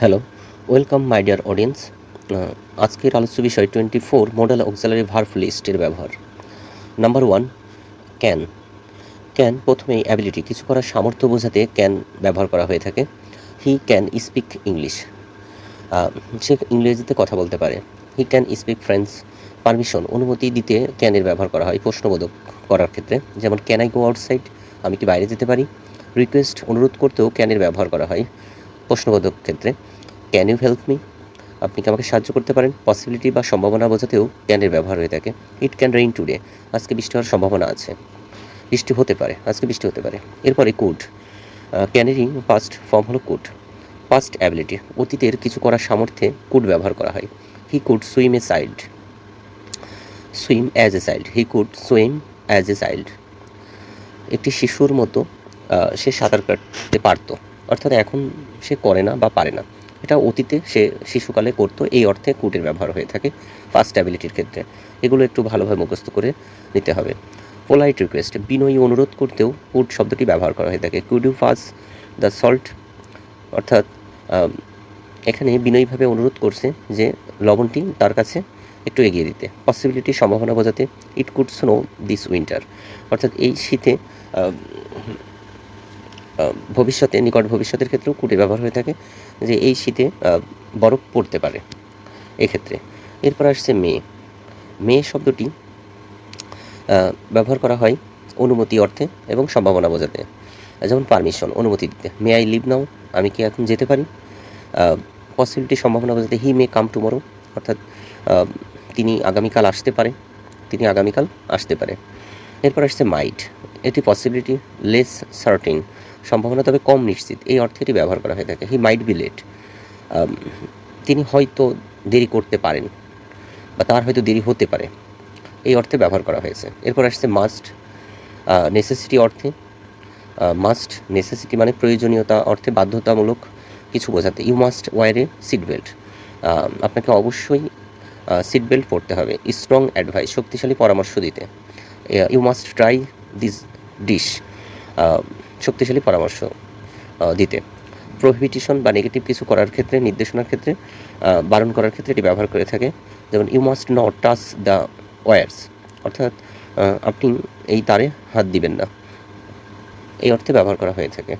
Hello welcome my dear audience আজকের আলোচ্য বিষয় twenty four model auxiliary verb লিস্টের ব্যবহার। নাম্বার ওয়ান ক্যান ক্যান প্রথমেই অ্যাবিলিটি কিছু করার সামর্থ্য বোঝাতে ক্যান ব্যবহার করা হয়ে থাকে। হি ক্যান স্পিক ইংলিশ সে ইংরেজিতে কথা বলতে পারে। He can speak French permission অনুমতি দিতে ক্যানের ব্যবহার করা হয় প্রশ্নবোধক করার ক্ষেত্রে। যেমন ক্যান আই গো আউটসাইড আমি কি বাইরে যেতে পারি? রিকোয়েস্ট অনুরোধ করতেও ক্যানের ব্যবহার করা হয়। প্রশ্নবোধক ক্ষেত্রে ক্যান ইউ হেল্প মি আপনি কি আমাকে সাহায্য করতে পারেন? পসিবিলিটি বা সম্ভাবনা বোঝাতেও ক্যানের ব্যবহার হয়ে থাকে। ইট ক্যান রেইন টুডে আজকে বৃষ্টি হওয়ার সম্ভাবনা আছে। বৃষ্টি হতে পারে। আজকে বৃষ্টি হতে পারে। এরপরে কুড ক্যানেরই পাস্ট ফর্ম হলো কুড পাস্ট অ্যাবিলিটি অতীতের কিছু করার সামর্থ্যে কুড ব্যবহার করা হয়। He could swim a child swim as a child he could swim as a child একটি শিশুর মতো সে সাঁতার কাটতে পারতো। অর্থাৎ এখন সে করে না বা পারে না। এটা অতীতে সে শিশুকালে করতো, এই অর্থে কুটের ব্যবহার হয়ে থাকে ফার্স্ট অ্যাবিলিটির ক্ষেত্রে। এগুলো একটু ভালোভাবে মুখস্থ করে নিতে হবে। পোলাইট রিকোয়েস্ট বিনয়ী অনুরোধ করতেও কুট শব্দটি ব্যবহার করা হয়ে থাকে। কুড ইউ দ্য সল্ট অর্থাৎ এখানে বিনয়ীভাবে অনুরোধ করছে যে লবণটি তার কাছে একটু এগিয়ে দিতে। পসিবিলিটি সম্ভাবনা বোঝাতে it could snow this winter অর্থাৎ এই শীতে ভবিষ্যতে, নিকট ভবিষ্যতের ক্ষেত্রেও কুটে ব্যবহার হয়ে থাকে যে এই শীতে বরফ পড়তে পারে এক্ষেত্রে। এরপর আসছে মে। মে শব্দটি ব্যবহার করা হয় অনুমতি অর্থে এবং সম্ভাবনা বোঝাতে। যেমন পারমিশন, অনুমতি দিতে। মে আই লিভ নাও, আমি কি এখন যেতে পারি? পসিবিলিটি সম্ভাবনা বোঝাতে হি মে কাম টুমরো, অর্থাৎ তিনি আগামীকাল আসতে পারে, তিনি আগামীকাল আসতে পারে। এরপর আসছে মাইট। এটি পসিবিলিটি লেস সার্টিন সম্ভাবনা তবে কম নিশ্চিত। এই অর্থে এটি ব্যবহার করা হয়ে থাকে। হি মাইট বি লেট তিনি হয়তো দেরি করতে পারেন বা তার হয়তো দেরি হতে পারে। এই অর্থে ব্যবহার করা হয়েছে। এরপর আসছে মাস্ট নেসেসিটি অর্থে। মাস্ট নেসেসিটি মানে প্রয়োজনীয়তা অর্থে বাধ্যতামূলক কিছু বোঝাতে। You must wear a seat belt আপনাকে অবশ্যই সিট বেল্ট পরতে হবে। স্ট্রং অ্যাডভাইস শক্তিশালী পরামর্শ দিতে। You must try this dish শক্তিশালী পরামর্শ দিতে। প্রোহিবিটিশন বা নেগেটিভ কিছু করার ক্ষেত্রে, নির্দেশনার ক্ষেত্রে বারণ করার ক্ষেত্রে এটি ব্যবহার করে থাকে। যেমন you must not touch the wires অর্থাৎ আপনি এই তারে হাত দিবেন না। এই অর্থে ব্যবহার করা হয়ে থাকে।